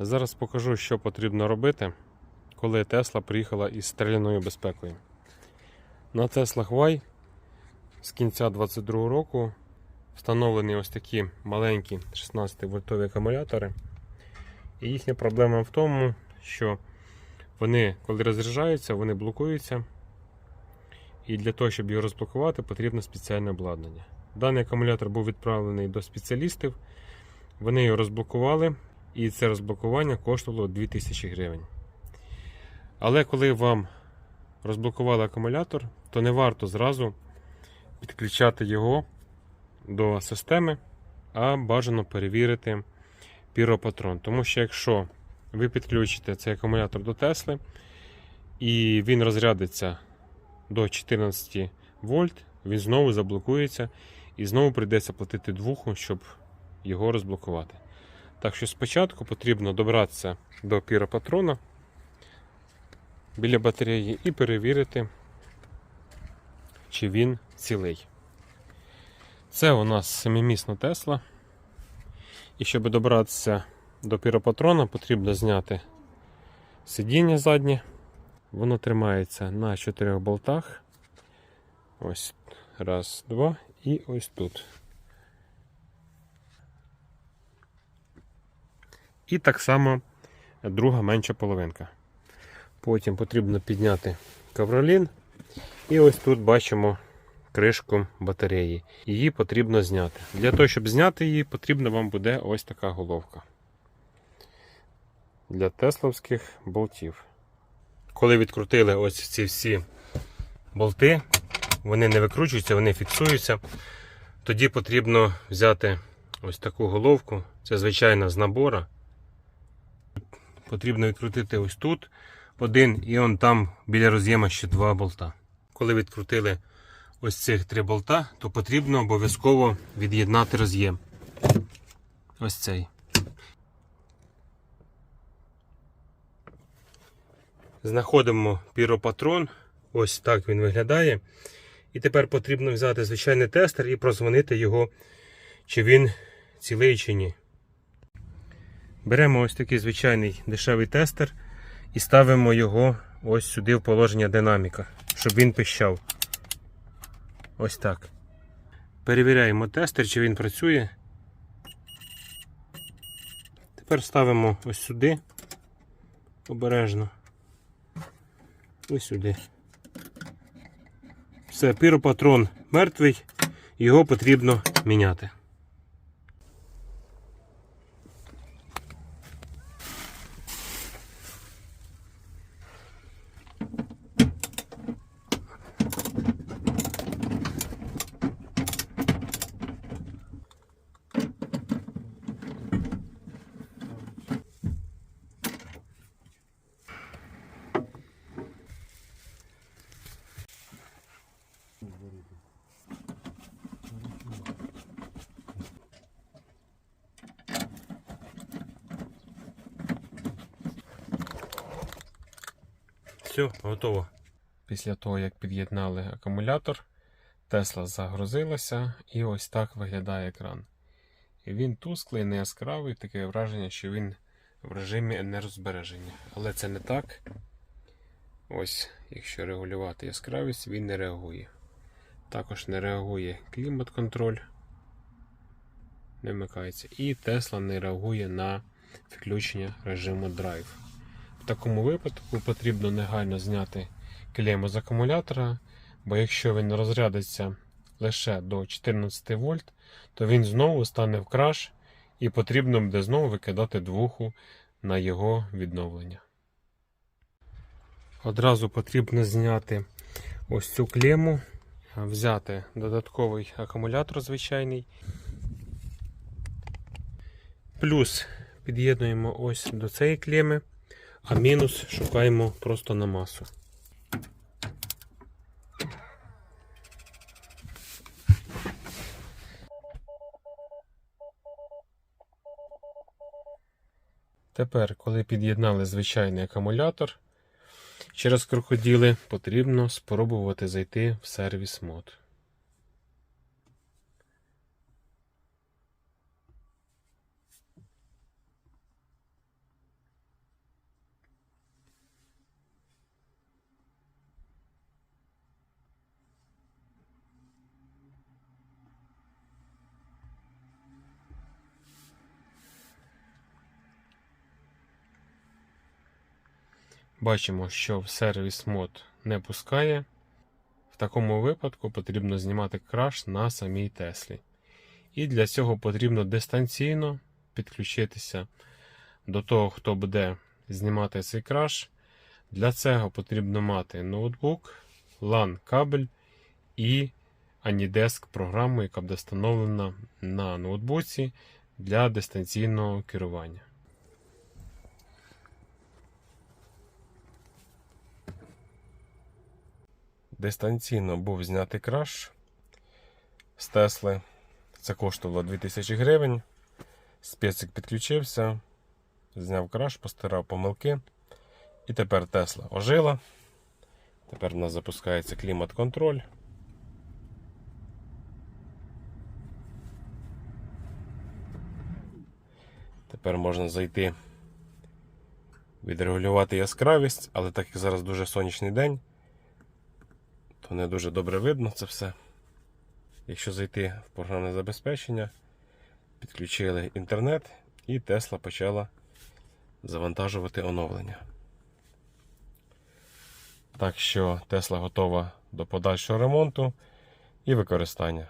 Зараз покажу, що потрібно робити, коли Тесла приїхала із стріляною безпекою. На Tesla Y з кінця 2022 року встановлені ось такі маленькі 16 вольтові акумулятори. І їхня проблема в тому, що вони, коли розряджаються, вони блокуються. І для того, щоб його розблокувати, потрібно спеціальне обладнання. Даний акумулятор був відправлений до спеціалістів. Вони його розблокували, і це розблокування коштувало 2000 гривень. Але коли вам розблокували акумулятор, то не варто зразу підключати його до системи, а бажано перевірити піропатрон. Тому що якщо ви підключите цей акумулятор до Тесли і він розрядиться до 14 вольт, він знову заблокується і знову прийдеться платити двуху, щоб його розблокувати. Так що спочатку потрібно добратися до піропатрона біля батареї і перевірити, чи він цілий. Це у нас семимісна Тесла. І щоб добратися до піропатрона, потрібно зняти сидіння заднє. Воно тримається на чотирьох болтах. Ось раз, два і ось тут. І так само друга менша половинка. Потім потрібно підняти ковролін. І ось тут бачимо кришку батареї. Її потрібно зняти. Для того, щоб зняти її, потрібна вам буде ось така головка для тесловських болтів. Коли відкрутили ось ці всі болти, вони не викручуються, вони фіксуються. Тоді потрібно взяти ось таку головку. Це звичайна з набора. Потрібно відкрутити ось тут один, і он там біля роз'єма ще два болта. Коли відкрутили ось цих три болта, то потрібно обов'язково від'єднати роз'єм. Ось цей. Знаходимо піропатрон. Ось так він виглядає. І тепер потрібно взяти звичайний тестер і прозвонити його, чи він цілий чи ні. Беремо ось такий звичайний дешевий тестер і ставимо його ось сюди в положення динаміка, щоб він пищав. Ось так. Перевіряємо тестер, чи він працює. Тепер ставимо ось сюди обережно. Ось сюди. Все, піропатрон мертвий, його потрібно міняти. Все, готово. Після того, як під'єднали акумулятор, Тесла загрузилася і ось так виглядає екран. Він тусклий, не яскравий, таке враження, що він в режимі енергозбереження. Але це не так. Ось, якщо регулювати яскравість, він не реагує. Також не реагує клімат-контроль, не вмикається. І Тесла не реагує на включення режиму Drive. Такому випадку потрібно негайно зняти клейму з акумулятора, бо якщо він розрядиться лише до 14 вольт, то він знову стане в краш і потрібно буде знову викидати двуху на його відновлення. Одразу потрібно зняти ось цю клему, взяти додатковий акумулятор звичайний. Плюс під'єднуємо ось до цієї клеми, а мінус шукаємо просто на масу. Тепер, коли під'єднали звичайний акумулятор через крокоділи, потрібно спробувати зайти в сервіс мод. Бачимо, що в сервіс мод не пускає. В такому випадку потрібно знімати краш на самій Теслі. І для цього потрібно дистанційно підключитися до того, хто буде знімати цей краш. Для цього потрібно мати ноутбук, LAN кабель і Anydesk програму, яка буде встановлена на ноутбуці для дистанційного керування. Дистанційно був знятий краш з Тесли. Це коштувало 2000 гривень. Специк підключився, зняв краш, постирав помилки. І тепер Тесла ожила. Тепер у нас запускається клімат-контроль. Тепер можна зайти, відрегулювати яскравість, але так як зараз дуже сонячний день, то не дуже добре видно це все. Якщо зайти в програмне забезпечення, підключили інтернет і Тесла почала завантажувати оновлення. Так що Тесла готова до подальшого ремонту і використання.